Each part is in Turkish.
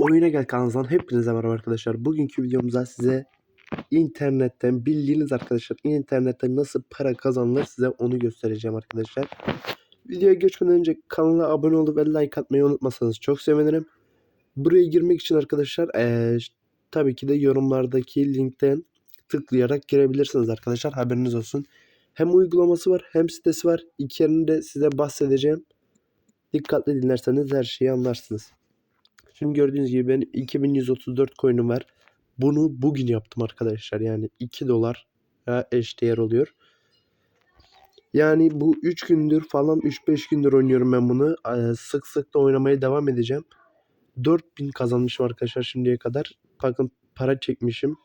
Oyuna Gel kanalından hepinize merhaba arkadaşlar. Bugünkü videomuzda size internetten bildiğiniz arkadaşlar internetten nasıl para kazanılır size onu göstereceğim arkadaşlar. Videoya geçmeden önce kanala abone olup ve like atmayı unutmasanız çok sevinirim. Buraya girmek için arkadaşlar eee, tabii ki de yorumlardaki linkten tıklayarak girebilirsiniz arkadaşlar haberiniz olsun. Hem uygulaması var hem sitesi var. İki yerini de size bahsedeceğim. Dikkatli dinlerseniz her şeyi anlarsınız. Şimdi gördüğünüz gibi benim 2134 coin'im var. Bunu bugün yaptım arkadaşlar. Yani 2 dolar eşdeğer oluyor. Yani bu 3 gündür falan 3-5 gündür oynuyorum ben bunu. Ee, Sık sık da oynamaya devam edeceğim. 4000 kazanmışım arkadaşlar şimdiye kadar. Bakın para çekmişim.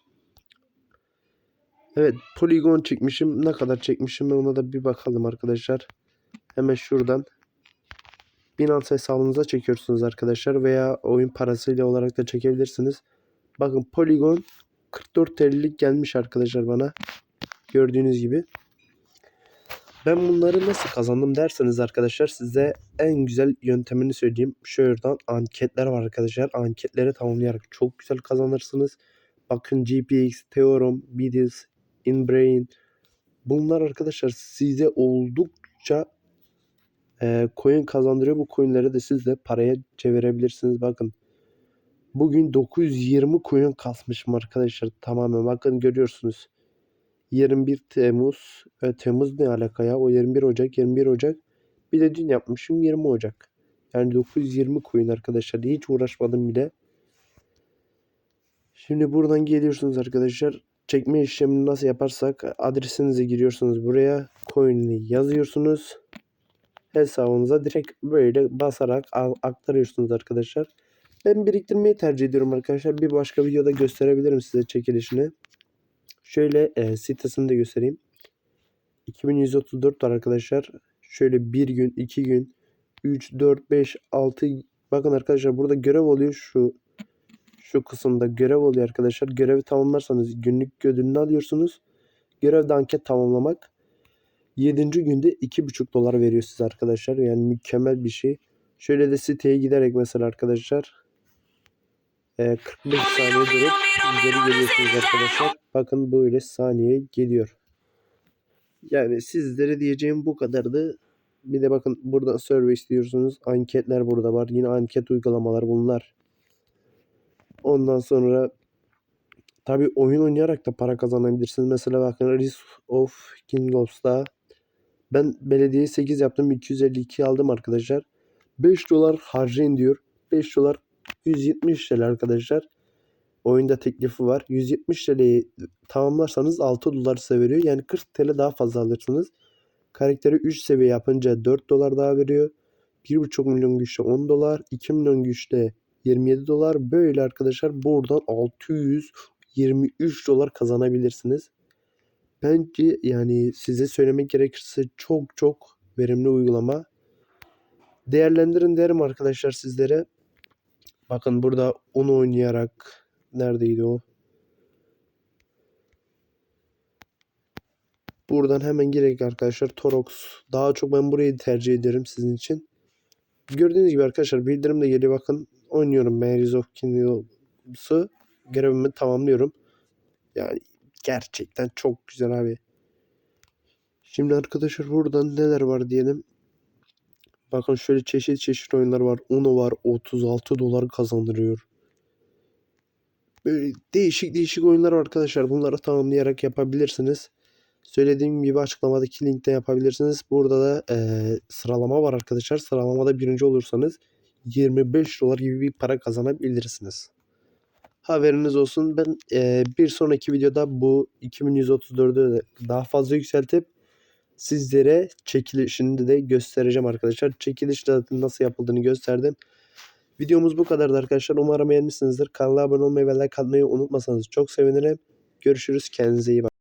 Evet Polygon çekmişim. Ne kadar çekmişim ona da bir bakalım arkadaşlar. Hemen şuradan Binance hesabınıza çekiyorsunuz arkadaşlar veya oyun parasıyla olarak da çekebilirsiniz. Bakın Polygon 44 TL'lik gelmiş arkadaşlar bana. Gördüğünüz gibi. Ben bunları nasıl kazandım derseniz arkadaşlar size en güzel yöntemini söyleyeyim. Şuradan anketler var arkadaşlar. Anketleri tamamlayarak çok güzel kazanırsınız. Bakın GPX, Theorem, Bidis, InBrain. Bunlar arkadaşlar size oldukça e, coin kazandırıyor. Bu coinleri de siz de paraya çevirebilirsiniz. Bakın bugün 920 coin kasmışım arkadaşlar. Tamamen bakın görüyorsunuz. 21 Temmuz. E, Temmuz ne alaka ya? O 21 Ocak. 21 Ocak. Bir de dün yapmışım 20 Ocak. Yani 920 coin arkadaşlar. Hiç uğraşmadım bile. Şimdi buradan geliyorsunuz arkadaşlar. Çekme işlemini nasıl yaparsak adresinize giriyorsunuz buraya. Coin'i yazıyorsunuz hesabınıza direkt böyle basarak aktarıyorsunuz arkadaşlar. Ben biriktirmeyi tercih ediyorum arkadaşlar. Bir başka videoda gösterebilirim size çekilişini. Şöyle e, sitesini de göstereyim. 2134 var arkadaşlar. Şöyle 1 gün, 2 gün, 3, 4, 5, 6 bakın arkadaşlar burada görev oluyor şu şu kısımda görev oluyor arkadaşlar. Görevi tamamlarsanız günlük ödülünü alıyorsunuz. Görevde anket tamamlamak. 7. günde 2,5 dolar veriyor size arkadaşlar. Yani mükemmel bir şey. Şöyle de siteye giderek mesela arkadaşlar e, 45 saniye durup geri geliyorsunuz arkadaşlar. Bakın böyle saniye geliyor. Yani sizlere diyeceğim bu kadardı. Bir de bakın burada survey istiyorsunuz. Anketler burada var. Yine anket uygulamalar bunlar. Ondan sonra tabi oyun oynayarak da para kazanabilirsiniz. Mesela bakın Risk of Kingdoms'da ben belediye 8 yaptım. 252 aldım arkadaşlar. 5 dolar harcayın diyor. 5 dolar 170 TL arkadaşlar. Oyunda teklifi var. 170 TL'yi tamamlarsanız 6 dolar size veriyor. Yani 40 TL daha fazla alırsınız. Karakteri 3 seviye yapınca 4 dolar daha veriyor. 1,5 milyon güçte 10 dolar. 2 milyon güçte 27 dolar. Böyle arkadaşlar buradan 623 dolar kazanabilirsiniz. Bence yani size söylemek gerekirse çok çok verimli uygulama. Değerlendirin derim arkadaşlar sizlere. Bakın burada onu oynayarak neredeydi o? Buradan hemen girek arkadaşlar. Torox. Daha çok ben burayı tercih ederim sizin için. Gördüğünüz gibi arkadaşlar bildirim de geliyor. Bakın oynuyorum ben Kingdoms'ı. Görevimi tamamlıyorum. Yani Gerçekten çok güzel abi. Şimdi arkadaşlar buradan neler var diyelim. Bakın şöyle çeşit çeşit oyunlar var. Uno var 36 dolar kazandırıyor. Böyle değişik değişik oyunlar var arkadaşlar. Bunları tamamlayarak yapabilirsiniz. Söylediğim gibi açıklamadaki linkte yapabilirsiniz. Burada da e, sıralama var arkadaşlar. Sıralamada birinci olursanız 25 dolar gibi bir para kazanabilirsiniz. Haberiniz olsun. Ben e, bir sonraki videoda bu 2134'ü daha fazla yükseltip sizlere çekilişini de göstereceğim arkadaşlar. Çekiliş nasıl yapıldığını gösterdim. Videomuz bu kadardı arkadaşlar. Umarım beğenmişsinizdir. Kanala abone olmayı ve like atmayı unutmasanız çok sevinirim. Görüşürüz. Kendinize iyi bakın.